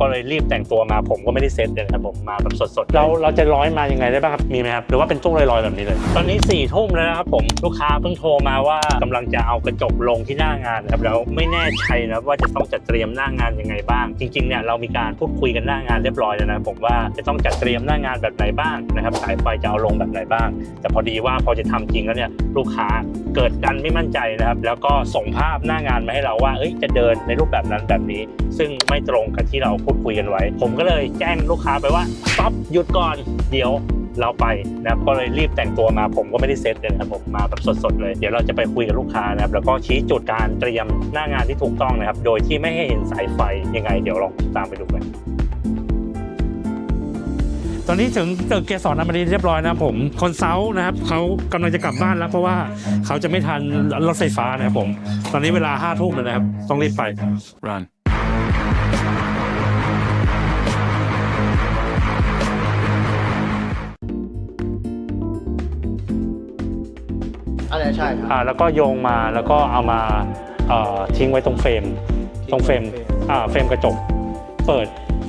ก็เลยรีบแต่งตัวมาผมก็ไม่ได้เซ็ตเลยนะครับผมมาแบบสดๆเราเราจะร้อยมายังไงได้บ้างครับมีไหมครับหรือว่าเป็นตู้ลอยๆแบบนี้เลย ตอนนี้4ี่ทุ่มแล้วนะครับผมลูกค้าเพิ่งโทรมาว่ากำลังจะเอากระจกลงที่หน้างานนะครับแล้วไม่แน่ใจนะว่าจะต้องจัดเตรียมหน้างานยังไงบ้าง จริงๆเนี่ยเรามีการพูดคุยกันหน้างานเรียบร้อยแล้วนะผมว่าจะต้องจัดเตรียมหน้างานแบบไหนบ้างนะครับสายไฟจะเอาลงแบบไหนบ้าง แต่พอดีว่าพอจะทำจริงแล้วเนี่ยลูกค้าเกิดดันไม่มั่นใจนะครับแล้วก็ส่งภาพหน้างานมาให้เราว่าเอ้ยจะเดินในรูปแบบนั้นแบบนี้ ซึ่งไม่ตรงกับที่เราพูดคุยกันไว้ ผมก็เลยแจ้งลูกค้าไปว่าป๊อปหยุดก่อนเดี๋ยวเราไปนะครับก็เลยรีบแต่งตัวมาผมก็ไม่ได้เซ็ตเลยนะครับผมมาแบบสดๆเลยเดี๋ยวเราจะไปคุยกับลูกค้านะครับแล้วก็ชี้จุดการเตรียมหน้างานที่ถูกต้องนะครับ โดยที่ไม่ให้เห็นสายไฟยังไง เดี๋ยวลองตามไปดูกันตอนนี้ถึงตึกเกสรอมรินทร์เรียบร้อยนะครับผมคนเซาท์นะครับเขากำลังจะกลับบ้านแล้ว เพราะว่าเขาจะไม่ทันรถไฟฟ้านะครับผม ตอนนี้เวลาห้าทุ่มแล้วนะครับ ต้องรีบไป Run. อะไรใช่ครับ อ่าแล้วก็โยงมาแล้วก็เอามาเอ่อทิ้งไว้ตรงเฟรม ตรงเฟรม อ่าเฟรมกระจก เปิด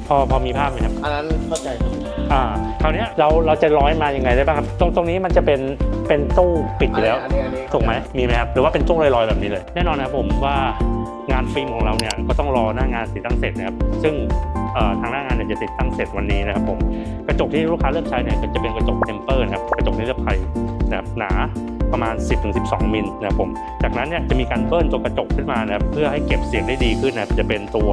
พอพอมีภาพไหมครับ อันนั้นเข้าใจครับอ่าคราวเนี้ยเราเราจะร้อยมายังไงได้บ้างครับ ตรงตรงนี้มันจะเป็นเป็นตู้ปิดอยู่แล้ว อันนี้อันนี้ถูกไหมมีไหมครับ หรือว่าเป็นตู้ลอยๆแบบนี้เลย แน่นอนนะครับผมว่างานฟิล์มของเราเนี่ยก็ต้องรอหน้างานติดตั้งเสร็จนะครับ ซึ่งเอ่อทางหน้างานเนี่ยจะติดตั้งเสร็จวันนี้นะครับผม กระจกที่ลูกค้าเลือกใช้เนี่ยก็จะเป็นกระจกเทมเปอร์นะครับ กระจกนิรภัยนะครับหนา ประมาณ 10-12 มิลนะครับผม จากนั้นเนี่ยจะมีการเบิ้ลตัวกระจกขึ้นมานะครับเพื่อให้เก็บเสียงได้ดีขึ้นนะครับจะเป็นตัว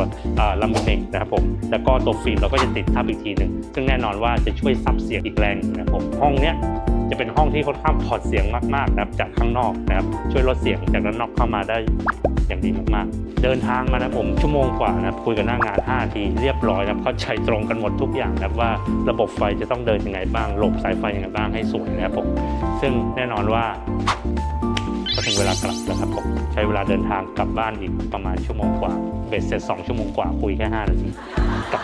ลำมิเนตนะครับผมแล้วก็ตัวฟิล์มเราก็จะติดทับอีกทีหนึ่งซึ่งแน่นอนว่าจะช่วยซับเสียงอีกแรงหนึ่งนะครับผมห้องเนี้ย จะเป็นห้องที่ค่อนข้างถอดเสียงมากๆนะครับจากข้างนอกนะครับช่วยลดเสียงจากด้านนอกเข้ามาได้อย่างดีมากๆ เดินทางมานะผมชั่วโมงกว่านะครับคุยกันหน้างาน5นาทีเรียบร้อยนะครับเข้าใจตรงกันหมดทุกอย่างนะครับว่าระบบไฟจะต้องเดินยังไงบ้างหลบสายไฟยังไงบ้างให้สวยนะครับผมซึ่งแน่นอนว่าก็ถึงเวลากลับแล้วครับผมใช้เวลาเดินทางกลับบ้านอีกประมาณชั่วโมงกว่าเบ็ดเสร็จ2ชั่วโมงกว่าคุยแค่ 5 นาทีกลับ